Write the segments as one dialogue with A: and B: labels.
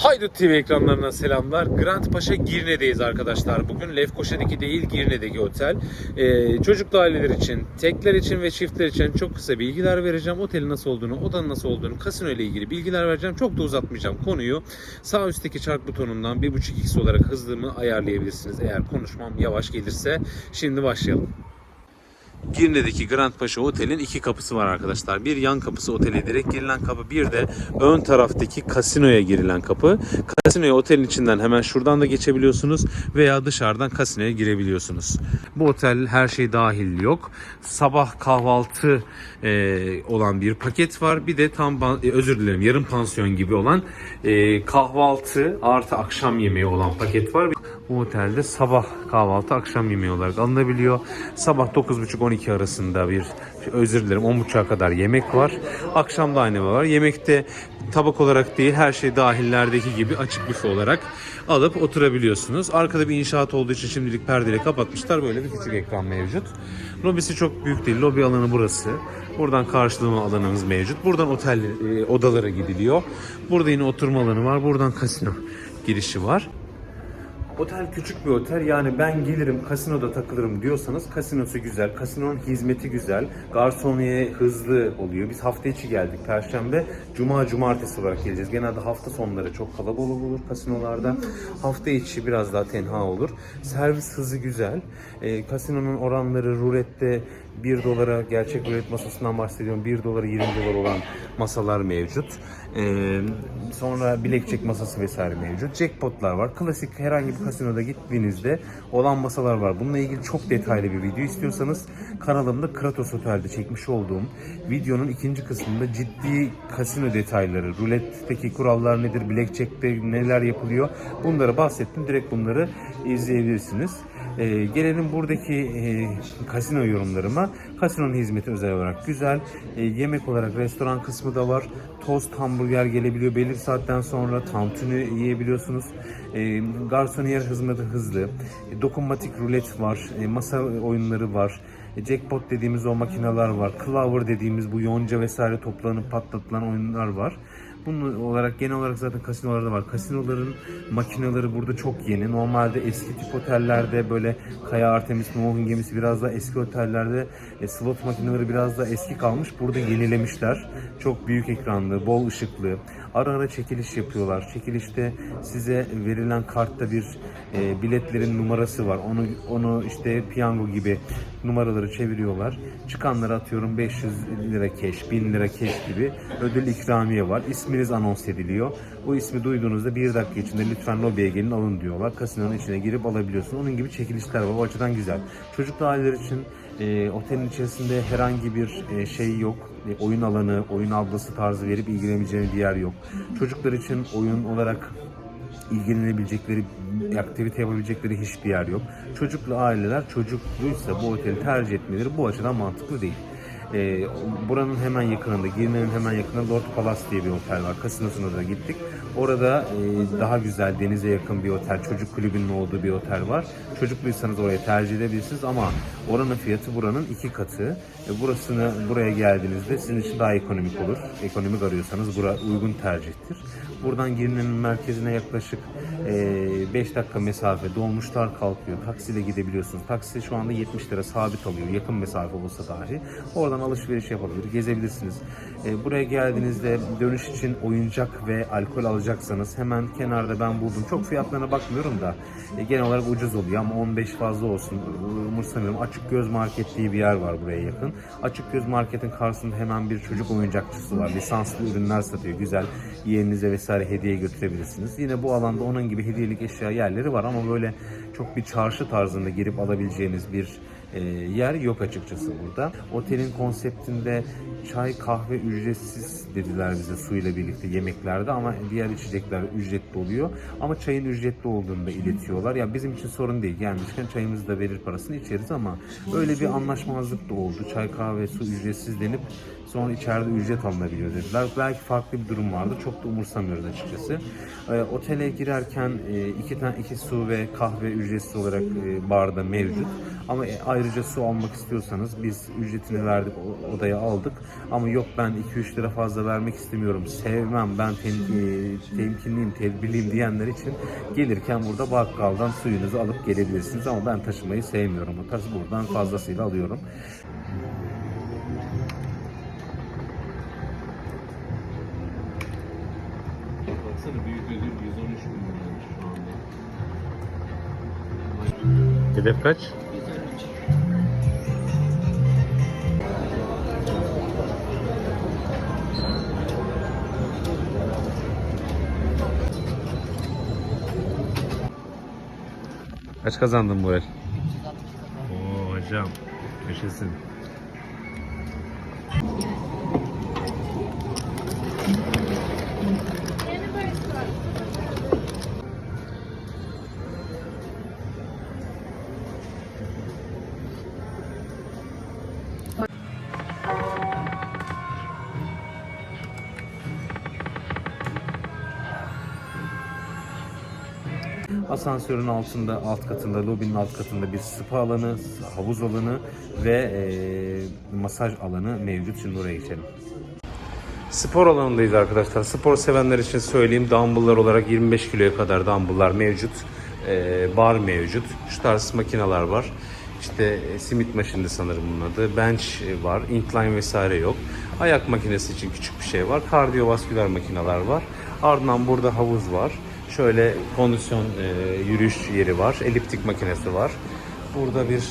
A: Haydut TV ekranlarına selamlar. Grand Paşa Girne'deyiz arkadaşlar. Bugün Lefkoşa'daki değil Girne'deki otel. Ee, çocuklu aileler için, tekler için ve çiftler için çok kısa bilgiler vereceğim. Otelin nasıl olduğunu, odanın nasıl olduğunu, kasino ile ilgili bilgiler vereceğim. Çok da uzatmayacağım konuyu. Sağ üstteki çark butonundan 1.5x olarak hızlımı ayarlayabilirsiniz. Eğer konuşmam yavaş gelirse. Şimdi başlayalım. Girne'deki Grand Paşa Otel'in iki kapısı var arkadaşlar. Bir yan kapısı otele direkt girilen kapı. Bir de ön taraftaki kasinoya girilen kapı. Kasinoya otelin içinden hemen şuradan da geçebiliyorsunuz veya dışarıdan kasinoya girebiliyorsunuz. Bu otel her şey dahil yok. Sabah kahvaltı e, olan bir paket var. Bir de tam e, özür dilerim yarım pansiyon gibi olan e, kahvaltı artı akşam yemeği olan paket var. Bu otelde sabah kahvaltı akşam yemeği olarak alınabiliyor. Sabah 9.30-12 arasında bir özür dilerim 10.30'a kadar yemek var. Akşam da aynı var. Yemekte tabak olarak değil her şey dahillerdeki gibi açık büfe olarak alıp oturabiliyorsunuz. Arkada bir inşaat olduğu için şimdilik perdeyle kapatmışlar. Böyle bir küçük ekran mevcut. Lobisi çok büyük değil. Lobi alanı burası. Buradan karşılama alanımız mevcut. Buradan otel e, odalara gidiliyor. Burada yine oturma alanı var. Buradan kasino girişi var. Otel küçük bir otel yani ben gelirim kasinoda takılırım diyorsanız kasinosu güzel, kasinonun hizmeti güzel, garsoniye hızlı oluyor. Biz hafta içi geldik perşembe, cuma cumartesi olarak geleceğiz. Genelde hafta sonları çok kalabalık olur kasinolarda. Hafta içi biraz daha tenha olur. Servis hızı güzel. Ee, kasinonun oranları rulette 1 dolara gerçek rulet masasından bahsediyorum. 1 dolara 20 dolar olan masalar mevcut. Ee, sonra bilekçek masası vesaire mevcut. Jackpotlar var. Klasik herhangi bir kasinoda gittiğinizde olan masalar var. Bununla ilgili çok detaylı bir video istiyorsanız kanalımda Kratos Otel'de çekmiş olduğum videonun ikinci kısmında ciddi kasino detayları, ruletteki kurallar nedir, bilekçekte neler yapılıyor bunları bahsettim. Direkt bunları izleyebilirsiniz. Ee, gelelim buradaki e, kasino yorumlarıma. Kasinonun hizmeti özel olarak güzel. E, yemek olarak restoran kısmı da var. Tost, hamburger gelebiliyor. Belli bir saatten sonra tantuni yiyebiliyorsunuz. E, garsoniyer hizmeti hızlı. E, dokunmatik rulet var. E, masa oyunları var. E, Jackpot dediğimiz o makineler var. Clover dediğimiz bu yonca vesaire toplanıp patlatılan oyunlar var. Bunun olarak genel olarak zaten kasinolarda var. Kasinoların makineleri burada çok yeni. Normalde eski tip otellerde böyle Kaya Artemis, Mohun gemisi biraz daha eski otellerde e, slot makineleri biraz daha eski kalmış. Burada yenilemişler. Çok büyük ekranlı, bol ışıklı. Ara ara çekiliş yapıyorlar. Çekilişte size verilen kartta bir e, biletlerin numarası var. Onu onu işte piyango gibi numaraları çeviriyorlar. Çıkanlara atıyorum 500 lira cash, 1000 lira cash gibi ödül ikramiye var. İsminiz anons ediliyor. Bu ismi duyduğunuzda bir dakika içinde lütfen lobiye gelin alın diyorlar. Kasinonun içine girip alabiliyorsun. Onun gibi çekilişler var. O açıdan güzel. Çocuklu aileler için e, otelin içerisinde herhangi bir e, şey yok. E, oyun alanı, oyun ablası tarzı verip ilgilenebileceğiniz bir yer yok. Çocuklar için oyun olarak ilgilenebilecekleri, aktivite yapabilecekleri hiçbir yer yok. Çocuklu aileler çocukluysa bu oteli tercih etmeleri bu açıdan mantıklı değil. Ee, buranın hemen yakınında, Girne'nin hemen yakınında Lord Palace diye bir otel var. Kasinosuna da gittik. Orada e, daha güzel, denize yakın bir otel, çocuk kulübünün olduğu bir otel var. Çocukluysanız oraya tercih edebilirsiniz ama oranın fiyatı buranın iki katı. E, burasını buraya geldiğinizde sizin için daha ekonomik olur. Ekonomik arıyorsanız bura uygun tercihtir. Buradan Girne'nin merkezine yaklaşık 5 dakika mesafe dolmuşlar kalkıyor. Taksiyle gidebiliyorsunuz. Taksi şu anda 70 lira sabit alıyor. Yakın mesafe olsa dahi. Oradan alışveriş yapabilir, gezebilirsiniz. E, buraya geldiğinizde dönüş için oyuncak ve alkol alacaksanız hemen kenarda ben buldum. Çok fiyatlarına bakmıyorum da e, genel olarak ucuz oluyor ama 15 fazla olsun. Umursamıyorum. Açık Göz Market diye bir yer var buraya yakın. Açık Göz Market'in karşısında hemen bir çocuk oyuncakçısı var. Lisanslı ürünler satıyor. Güzel yeğeninize vesaire hediye götürebilirsiniz. Yine bu alanda onun gibi hediyelik eşya yerleri var ama böyle çok bir çarşı tarzında girip alabileceğiniz bir e, yer yok açıkçası burada. Otelin konseptinde çay kahve ücretsiz dediler bize suyla birlikte yemeklerde ama diğer içecekler ücretli oluyor. Ama çayın ücretli olduğunu da iletiyorlar. Ya bizim için sorun değil. Gelmişken çayımızı da verir parasını içeriz ama öyle bir anlaşmazlık da oldu. Çay kahve su ücretsiz denip Sonra içeride ücret alınabiliyor dediler. Belki farklı bir durum vardı. Çok da umursamıyoruz açıkçası. E, otele girerken e, iki tane iki su ve kahve ücretsiz olarak barda mevcut. Ama e, ayrıca su almak istiyorsanız biz ücretini verdik, odaya aldık. Ama yok ben 2-3 lira fazla vermek istemiyorum, sevmem, ben tem- e, temkinliyim, tedbirliyim diyenler için gelirken burada bakkaldan suyunuzu alıp gelebilirsiniz. Ama ben taşımayı sevmiyorum. O taşı buradan fazlasıyla alıyorum. Baksana büyük ödül 113 bin lira şu anda. Hedef kaç? Kaç kazandın bu el? Oo hocam. Köşesin. Asansörün altında, alt katında, lobinin alt katında bir spa alanı, havuz alanı ve e, masaj alanı mevcut. Şimdi oraya geçelim. Spor alanındayız arkadaşlar. Spor sevenler için söyleyeyim. Dumbbell'lar olarak 25 kiloya kadar dumbbell'lar mevcut. E, bar mevcut. Şu tarz makineler var. İşte e, simit maşini sanırım bunun adı. Bench e, var. Incline vesaire yok. Ayak makinesi için küçük bir şey var. Kardiyovasküler makineler var. Ardından burada havuz var. Şöyle kondisyon e, yürüyüş yeri var. Eliptik makinesi var. Burada bir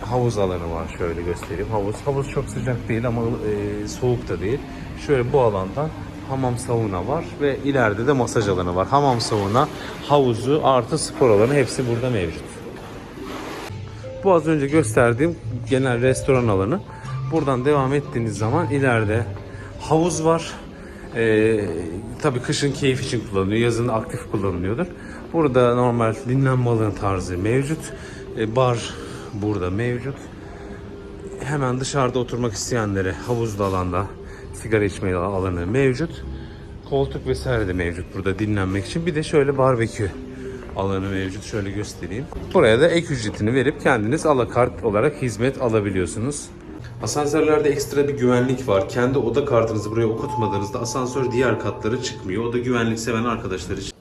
A: havuz alanı var. Şöyle göstereyim. Havuz havuz çok sıcak değil ama e, soğuk da değil. Şöyle bu alanda hamam sauna var ve ileride de masaj alanı var. Hamam sauna, havuzu artı spor alanı hepsi burada mevcut. Bu az önce gösterdiğim genel restoran alanı. Buradan devam ettiğiniz zaman ileride havuz var. Ee, tabii kışın keyif için kullanılıyor, yazın aktif kullanılıyordur. Burada normal dinlenme alanı tarzı mevcut. Ee, bar burada mevcut. Hemen dışarıda oturmak isteyenlere havuzlu alanda sigara içme alanı mevcut. Koltuk vesaire de mevcut burada dinlenmek için. Bir de şöyle barbekü alanı mevcut. Şöyle göstereyim. Buraya da ek ücretini verip kendiniz alakart olarak hizmet alabiliyorsunuz. Asansörlerde ekstra bir güvenlik var. Kendi oda kartınızı buraya okutmadığınızda asansör diğer katlara çıkmıyor. O da güvenlik seven arkadaşlar için.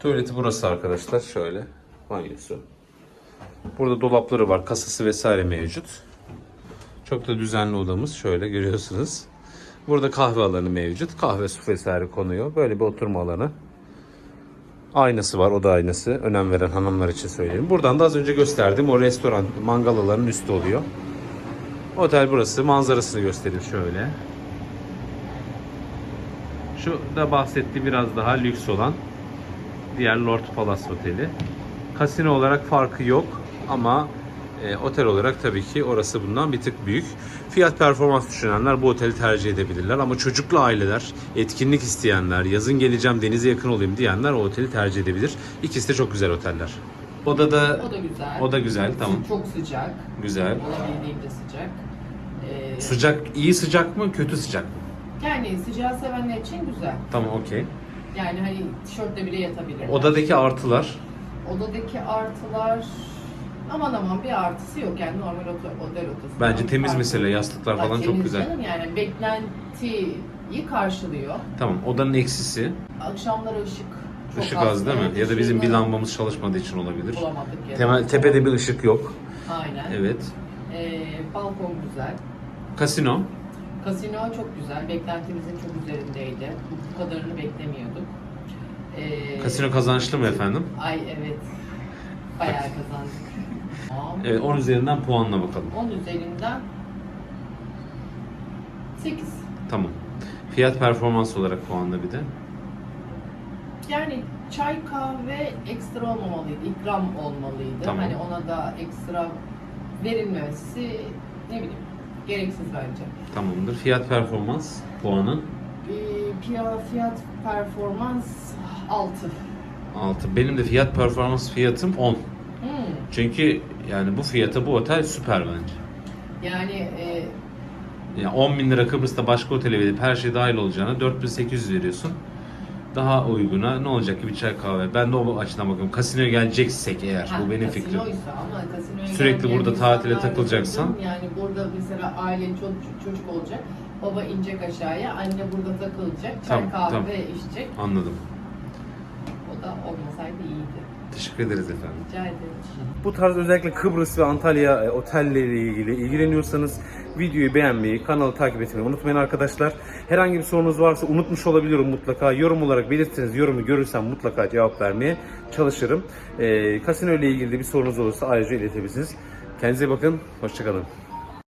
A: Tuvaleti burası arkadaşlar. Şöyle. Banyosu. Burada dolapları var. Kasası vesaire mevcut. Çok da düzenli odamız. Şöyle görüyorsunuz. Burada kahve alanı mevcut. Kahve su vesaire konuyor. Böyle bir oturma alanı. Aynası var, oda aynası. Önem veren hanımlar için söyleyeyim. Buradan da az önce gösterdiğim o restoran, mangal alanının üstü oluyor. Otel burası. Manzarasını göstereyim şöyle. Şu da bahsettiğim biraz daha lüks olan diğer Lord Palace Oteli. Kasino olarak farkı yok ama e, otel olarak tabii ki orası bundan bir tık büyük. Fiyat performans düşünenler bu oteli tercih edebilirler ama çocuklu aileler, etkinlik isteyenler, yazın geleceğim denize yakın olayım diyenler o oteli tercih edebilir. İkisi de çok güzel oteller. Odada
B: O da güzel.
A: o da güzel tamam.
B: Çok sıcak.
A: Güzel.
B: Olabildiğince sıcak. Ee,
A: Sıcak iyi sıcak mı kötü sıcak mı?
B: yani sıcağı sevenler için güzel.
A: Tamam okey.
B: Yani hani tişörtle bile yatabilirler.
A: Odadaki artılar
B: Odadaki artılar aman aman bir artısı yok yani normal otel, otel odası.
A: bence temiz
B: Farklı.
A: mesela yastıklar
B: Ha,
A: falan çok
B: temiz
A: güzel.
B: canım, yani beklentiyi karşılıyor.
A: Tamam odanın eksisi
B: Akşamları ışık çok
A: ışık az değil mi?
B: Evet,
A: Ya da bizim bir lambamız çalışmadığı için olabilir.
B: Bulamadık ya.
A: Temel, tepede bir ışık yok.
B: Aynen.
A: Evet.
B: Ee, balkon güzel.
A: Kasino.
B: Kasino çok güzel. Beklentimizin çok üzerindeydi. Bu kadarını beklemiyorduk. Ee,
A: Kasino kazançlı mı efendim?
B: Ay evet. Bayağı kazandık. Tamam.
A: Evet 10 üzerinden puanla bakalım.
B: 10 üzerinden 8.
A: Tamam. Fiyat performans olarak puanla bir de.
B: Yani çay kahve ekstra olmamalıydı. ikram olmalıydı.
A: Tamam.
B: Hani ona da ekstra verilmesi ne bileyim gereksiz bence.
A: Tamamdır. Fiyat performans puanı
B: Ee, fiyat, fiyat performans 6.
A: 6. Benim de fiyat performans fiyatım 10.
B: Hmm.
A: Çünkü yani bu fiyata bu otel süper bence.
B: Yani e,
C: Yani 10 bin lira Kıbrıs'ta başka otele verip her şey dahil olacağına 4800 veriyorsun. Daha uyguna ne olacak ki bir çay kahve. Ben de o açıdan bakıyorum. Kasinoya geleceksek eğer
B: Ha,
C: bu benim fikrim.
B: kasinoysa ama kasinoya
C: Sürekli
B: gelmeyen
C: burada tatile
B: insanlar
C: takılacaksan-.
B: Yani burada mesela aile çocuk, çocuk olacak. Baba inecek aşağıya, anne burada takılacak, çay
C: Tamam,
B: kahve
C: tamam.
B: içecek.
C: Anladım.
B: O da olmasaydı iyiydi.
C: Teşekkür ederiz efendim.
B: Rica ederim.
A: Bu tarz özellikle Kıbrıs ve Antalya e, otelleriyle ilgili ilgileniyorsanız videoyu beğenmeyi, kanalı takip etmeyi unutmayın arkadaşlar. Herhangi bir sorunuz varsa unutmuş olabilirim mutlaka. Yorum olarak belirtirseniz yorumu görürsem mutlaka cevap vermeye çalışırım. E, kasino ile ilgili de bir sorunuz olursa ayrıca iletebilirsiniz. Kendinize bakın, hoşçakalın.